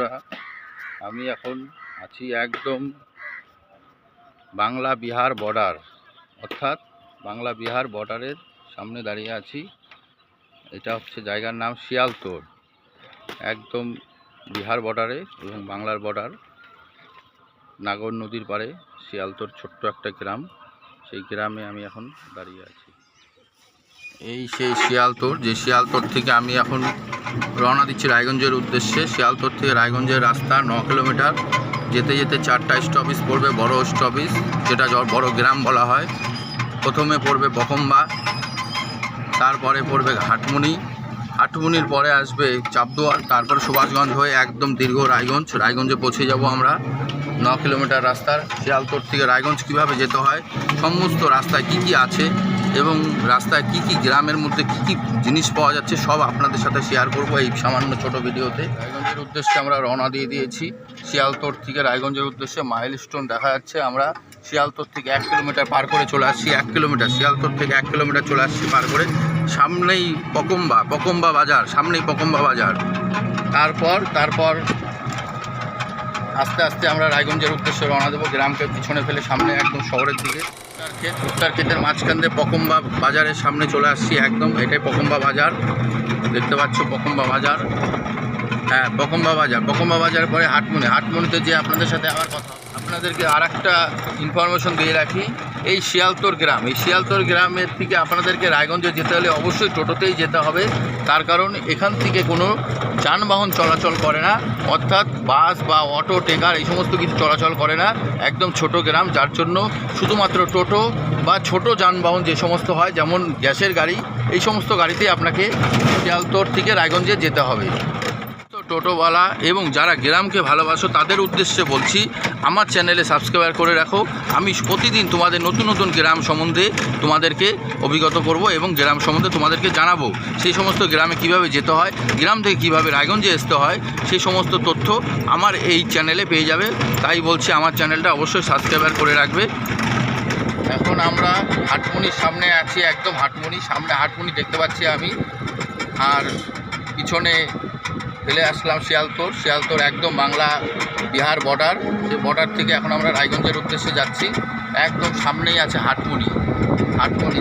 বন্ধুরা, আমি এখন আছি একদম বাংলা বিহার বর্ডার, অর্থাৎ বাংলা বিহার বর্ডারের সামনে দাঁড়িয়ে আছি। এটা হচ্ছে জায়গার নাম শিয়ালতোড়, একদম বিহার বর্ডারে এবং বাংলার বর্ডার, নাগর নদীর পাড়ে শিয়ালতোড় ছোট্ট একটা গ্রাম, সেই গ্রামে আমি এখন দাঁড়িয়ে আছি। এই সেই শিয়ালতোড়, যে শিয়ালতোড় থেকে আমি এখন রওনা দিচ্ছি রায়গঞ্জের উদ্দেশ্যে। শিয়ালতোড় থেকে রায়গঞ্জের রাস্তা ন কিলোমিটার। যেতে যেতে চারটা স্টপেজ পড়বে, বড় স্টপেজ যেটা বড় গ্রাম বলা হয়। প্রথমে পড়বে বকম্বা, তারপরে পড়বে হাটমুনি। হাটমুনির পরে আসবে চাপদুয়ার তারপরে সুভাষগঞ্জ হয়ে একদম দীর্ঘ রায়গঞ্জ। রায়গঞ্জে পৌঁছে যাব আমরা ন কিলোমিটার রাস্তার। শিয়ালতোড় থেকে রায়গঞ্জ কীভাবে যেতে হয়, সমস্ত রাস্তায় কি কি আছে এবং রাস্তায় কি কি গ্রামের মধ্যে কি কি জিনিস পাওয়া যাচ্ছে সব আপনাদের সাথে শেয়ার করব এই সামান্য ছোট ভিডিওতে। রায়গঞ্জের উদ্দেশ্যে আমরা রওনা দিয়ে দিয়েছি। শিয়ালতোড় থেকে রায়গঞ্জের উদ্দেশ্যে মাইল স্টোন দেখা যাচ্ছে। আমরা শিয়ালতোড় থেকে এক কিলোমিটার পার করে চলে আসছি, এক কিলোমিটার শিয়ালতোড় থেকে এক কিলোমিটার চলে আসছি পার করে। সামনেই পকম্বা পকম্বা বাজার, সামনেই পকম্বা বাজার। তারপর তারপর আস্তে আস্তে আমরা রায়গঞ্জের উদ্দেশ্যে রওনা দেবো। গ্রামকে পিছনে ফেলে সামনে একদম শহরের দিকে। উত্তর ক্ষেত উত্তর ক্ষেতের মাঝখান দিয়ে পকম্বা বাজারের সামনে চলে আসছি একদম। এটাই পকম্বা বাজার। দেখতে পাচ্ছ পকম্বা বাজার। হ্যাঁ পকম্বা বাজার। পকম্বা বাজার পরে হাটমনি। হাটমনিতে যে আপনাদের সাথে আবার কথা আপনাদেরকে আর একটা ইনফরমেশন দিয়ে রাখি। এই শিয়ালতোর গ্রাম, এই শিয়ালতোর গ্রামের থেকে আপনাদেরকে রায়গঞ্জে যেতে হলে অবশ্যই টোটোতেই যেতে হবে। তার কারণ এখান থেকে কোনো যানবাহন চলাচল করে না, অর্থাৎ বাস বা অটো, টেকার এই সমস্ত কিছু চলাচল করে না। একদম ছোট গ্রাম, যার জন্য শুধুমাত্র টোটো বা ছোট যানবাহন যে সমস্ত হয়, যেমন গ্যাসের গাড়ি, এই সমস্ত গাড়িতেই আপনাকে শিয়ালতোর থেকে রায়গঞ্জে যেতে হবে। টোটোওয়ালা এবং যারা গ্রামকে ভালোবাসো, তাদের উদ্দেশ্যে বলছি, আমার চ্যানেলে সাবস্ক্রাইব করে রাখো। আমি প্রতিদিন তোমাদের নতুন নতুন গ্রাম সম্বন্ধে তোমাদেরকে অভিজ্ঞত করব এবং গ্রাম সম্বন্ধে তোমাদেরকে জানাব। সেই সমস্ত গ্রামে কীভাবে যেতে হয়, গ্রাম থেকে কীভাবে রায়গঞ্জে আসতে হয়, সেই সমস্ত তথ্য আমার এই চ্যানেলে পেয়ে যাবে। তাই বলছি, আমার চ্যানেলটা অবশ্যই সাবস্ক্রাইব করে রাখবে। এখন আমরা হাটমুনির সামনে আছি, একদম হাটমুনি, সামনে হাটমুনি দেখতে পাচ্ছি আমি। আর পিছনে ফেলে আসলাম শিয়ালতোর। শিয়ালতোর একদম বাংলা বিহার বর্ডার সে বর্ডার থেকে এখন আমরা রায়গঞ্জের উদ্দেশ্যে যাচ্ছি। একদম সামনেই আছে হাটমুনি।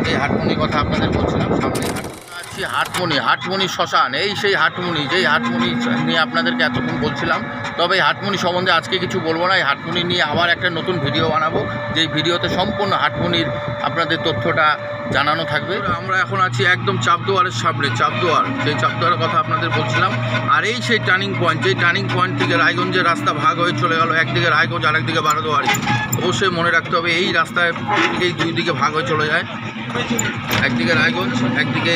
যে হাটমুনি কথা আপনাদের বলছিলাম, সামনেই হাটমুনি। আছি হাটমুনি হাটমুনি শ্মশান, এই সেই হাটমুনি, যেই হাটমুনি নিয়ে আপনাদেরকে এতক্ষণ বলছিলাম। তবে এই হাটমুনি সম্বন্ধে আজকে কিছু বলব না, এই হাটমুনি নিয়ে আবার একটা নতুন ভিডিও বানাবো, যেই ভিডিওতে সম্পূর্ণ হাটমুনির আপনাদের তথ্যটা জানানো থাকবে। আমরা এখন আছি একদম চাপদুয়ারের সামনে, চাপদুয়ার, সেই চাপদুয়ারের কথা আপনাদের বলছিলাম। আর এই সেই টার্নিং পয়েন্ট যেই টার্নিং পয়েন্ট থেকে রায়গঞ্জের রাস্তা ভাগ হয়ে চলে গেল, একদিকে রায়গঞ্জ, আরেকদিকে বারোদুয়ারি। অবশ্যই মনে রাখতে হবে, এই রাস্তায় এই দুই দিকে ভাগ হয়ে চলে যায়। একদিকে রায়গঞ্জ, একদিকে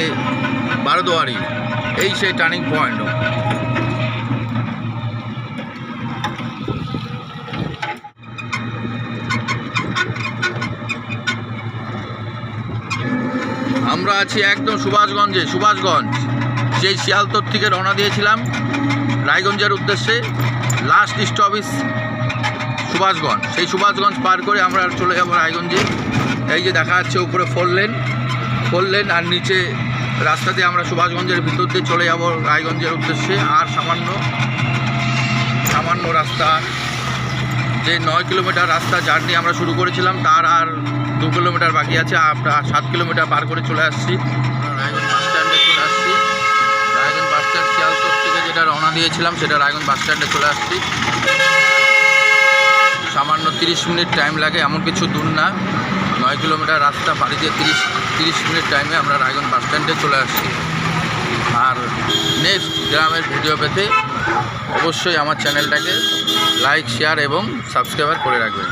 বারোদুয়ারি। এই সেই টার্নিং পয়েন্ট আমরা আছি একদম সুভাষগঞ্জে। সুভাষগঞ্জ সেই শিয়ালতোর থেকে রওনা দিয়েছিলাম রায়গঞ্জের উদ্দেশ্যে লাস্ট স্টপেজ সুভাষগঞ্জ। সেই সুভাষগঞ্জ পার করে আমরা চলে যাব রায়গঞ্জে। এই যে দেখা যাচ্ছে উপরে ফোর লেন ফোর লেন আর নিচে রাস্তাতে আমরা সুভাষগঞ্জের ভিতর দিয়ে চলে যাব রায়গঞ্জের উদ্দেশ্যে। আর সামান্য সামান্য রাস্তা, যে নয় কিলোমিটার রাস্তা জার্নি আমরা শুরু করেছিলাম, তার আর দু কিলোমিটার বাকি আছে। আমরা সাত কিলোমিটার পার করে চলে আসছি। রায়গঞ্জ বাস স্ট্যান্ডে চলে আসছি। রায়গঞ্জ বাস স্ট্যান্ড শিয়ালতোর থেকে যেটা রওনা দিয়েছিলাম, সেটা রায়গঞ্জ বাস স্ট্যান্ডে চলে আসছি। সামান্য তিরিশ মিনিট টাইম লাগে, এমন কিছু দূর না। নয় কিলোমিটার রাস্তা পাড়ি দিয়ে তিরিশ তিরিশ মিনিট টাইমে আমরা রায়গঞ্জ বাস স্ট্যান্ডে চলে আসছি। আর নেক্সট গ্রামের ভিডিও পেতে অবশ্যই আমার চ্যানেলটাকে লাইক শেয়ার এবং সাবস্ক্রাইবার করে রাখবেন।